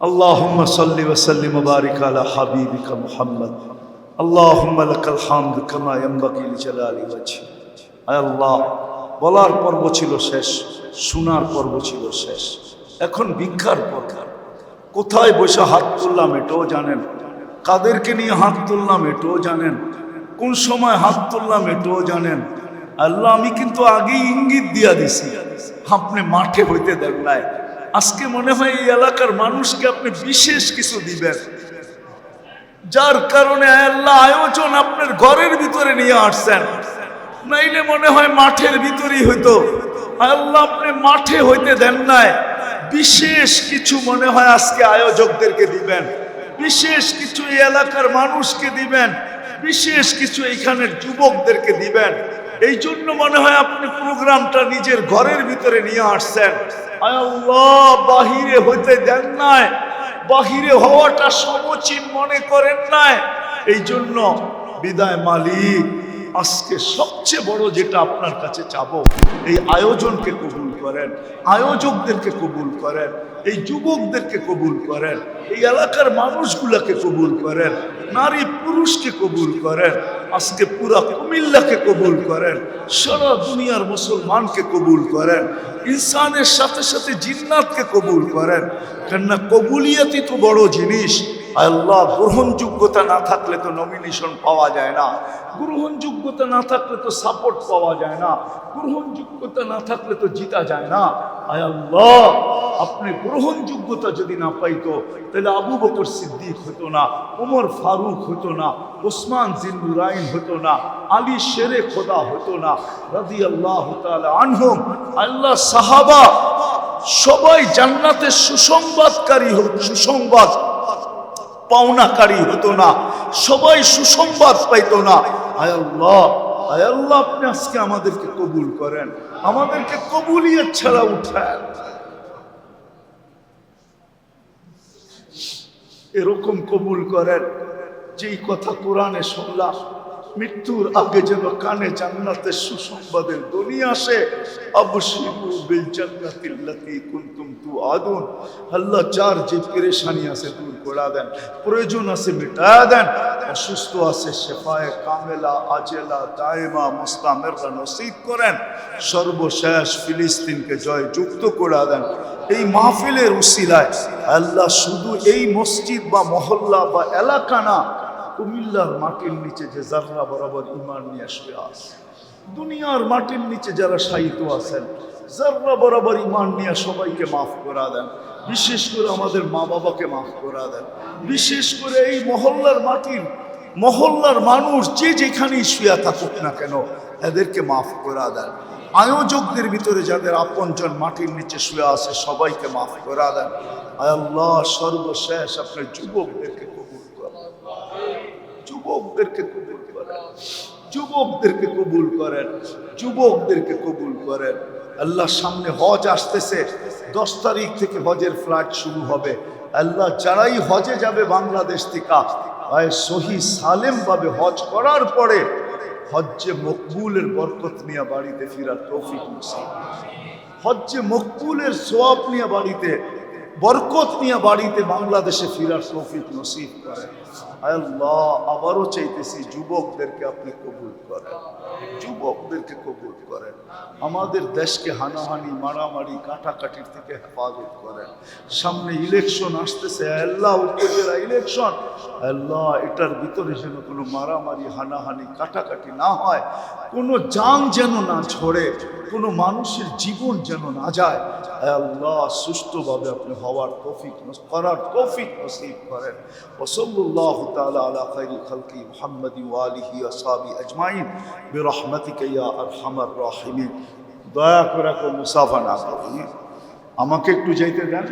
اللهم صل وسلم وبارك على حبيبك محمد اللهم لك الحمد كما ينبغي لجلال وجهك আয় আল্লাহ বলার পর্ব ছিল শেষ শোনার পর্ব ছিল শেষ এখন ভিক্ষার পর্ব কোথায় বসে হাত তুললাম এটাও জানেন কাদেরকে নিয়ে হাত তুললাম এটাও জানেন কোন সময় হাত তুললাম এটাও জানেন আল্লাহ আমি কিন্তু আগেই ইঙ্গিত দিয়া দিছি আপনি মাঠে হইতে দেন নাই আজকে মনে হয় এই এলাকার মানুষকে আপনি বিশেষ কিছু দিবেন। যার কারণে আল্লাহ আয়োজন আপনার ঘরের ভিতরে নিয়ে আসছেন। নাইলে মনে হয় মাঠের ভিতরেই হইতো। আল্লাহ আপনি মাঠে হইতে দেন নাই। বিশেষ কিছু মনে হয় আজকে আয়োজকদেরকে দিবেন। বিশেষ কিছু এই এলাকার মানুষকে দিবেন। বিশেষ কিছু এইখানের যুবকদেরকে দিবেন। এই জন্য মনে হয় আপনি প্রোগ্রামটা নিজের ঘরের ভিতরে নিয়ে আসছেন। বাহিরে হইতে দেন নাই। বাহিরে হওয়াটা সমচীন মনে করেন নাই। এই জন্য বিদায় মালিক। আজকে সবচেয়ে বড় যেটা আপনার কাছে চাবো, এই আয়োজনকে কবুল করেন, আয়োজকদেরকে কবুল করেন, এই যুবকদেরকে কবুল করেন, এই এলাকার মানুষগুলাকে কবুল করেন, নারী পুরুষকে কবুল করেন, আজকে পুরা কুমিল্লাকে কবুল করেন, সারা দুনিয়ার মুসলমানকে কবুল করেন, ইনসানের সাথে সাথে জিন্নাতকে কবুল করেন। কেননা কবুলিয়াতই তো বড় জিনিস। আল্লাহ, গ্রহণযোগ্যতা না থাকলে তো নমিনেশন পাওয়া যায় না। গ্রহণযোগ্যতা না থাকলে তো সাপোর্ট পাওয়া যায় না। গ্রহণযোগ্যতা না থাকলে তো জিতা যায় না। আয় আল্লাহ, আপনি গ্রহণযোগ্যতা যদি না পাইতো, তাহলে আবু বকর সিদ্দিক হতো না, ওমর ফারুক হতো না, ওসমান জিন্দুরাইন হতো না, আলী শেরে খোদা হতো না রাদি আল্লাহ আনহুম। আল্লাহ সাহাবা, সবাই জান্নাতের সুসংবাদকারী হোক সুসংবাদ। পাওনাকারী হতো না, সবাই সুসংবাদ পাইতো না। আয় আল্লাহ আয় আল্লাহ, আপনি আজকে আমাদেরকে কবুল করেন। আমাদেরকে কবুলিয়ত ছাড়া উঠান। এরকম কবুল করেন, যেই কথা কোরআনে শুনলাম, মৃত্যুর আগে যেন কানে জান্নাতের সুসংবাদের ধ্বনি আসে তুআদুন আল্লাহ যার যে পেরেশানি আছে দূর করে দেন, প্রয়োজন আছে মিটায়া দেন, অসুস্থ আছে শেফায়ে কামেলা, আজেলা, দায়মা, মুস্তামেররা নসিব করেন, সর্বশেষ ফিলিস্তিনকে জয় যুক্ত করে দেন। এই মাহফিলের উসিলায় আল্লাহ শুধু এই মসজিদ বা মহল্লা বা এলাকা না, কুমিল্লার মাটির নিচে যে জাররা বরাবর ইমান নিয়ে আসবে আস দুনিয়ার মাটির নিচে যারা সাহিত্য আছেন জাররা বরাবর ইমান নিয়ে সবাইকে মাফ করা দেন, বিশেষ করে আমাদের মা বাবাকে মাফ করা দেন, বিশেষ করে এই মহল্লার মাটির, মহল্লার মানুষ যে যেখানেই শুয়া থাকুক না কেন, এদেরকে মাফ করা দেন। আয়োজকদের ভিতরে যাদের আপনজন মাটির নিচে শুয়ে আছে, সবাইকে মাফ করা দেন। আল্লাহ, সর্বশেষ আপনার যুবকদেরকে কবুল করেন। যুবকদেরকে কবুল করেন। যুবকদেরকে কবুল করেন। যুবকদেরকে কবুল করেন। আল্লাহ সামনে হজ আসতেছে। দশ তারিখ থেকে হজের ফ্লাইট শুরু হবে। আল্লাহ যারাই হজে যাবে বাংলাদেশ থেকে সহি সালেম ভাবে হজ করার পরে হজ্জে মকবুলের বরকত নিয়ে বাড়িতে ফিরার তৌফিক হজ্জে মকবুলের সোয়াব নিয়ে বাড়িতে, বরকত নিয়ে বাড়িতে বাংলাদেশে ফিরার তৌফিক নসিব আয় আল্লাহ আবারও চাইতেছি যুবকদেরকে আপনি কবুল করেন। যুবকদেরকে কবুল করেন। আমাদের দেশকে হানাহানি, মারামারি, কাটাকাটির থেকে হেফাজত করেন। সামনে ইলেকশন আসতেছে, আল্লাহ উপজেলা ইলেকশন আল্লাহ, এটার ভিতরে যেন কোনো মারামারি, হানাহানি, কাটাকাটি না হয়, কোনো জান যেন না ঝরে। কোনো মানুষের জীবন যেন না যায়, আল্লাহ সুস্থভাবে আপনি হওয়ার তৌফিক করার তৌফিক নসিব করেন। ওসল্লাহ তাআলা আলা খাইরি খালকি মুহাম্মদি ওয়ালিহি আসহাবি আজমাইন। বিরহমাতিকা ইয়া আরহামার রাহিমিন। দয়া করে কেউ মুসাফা না করি আমাকে একটু যাইতে দেন।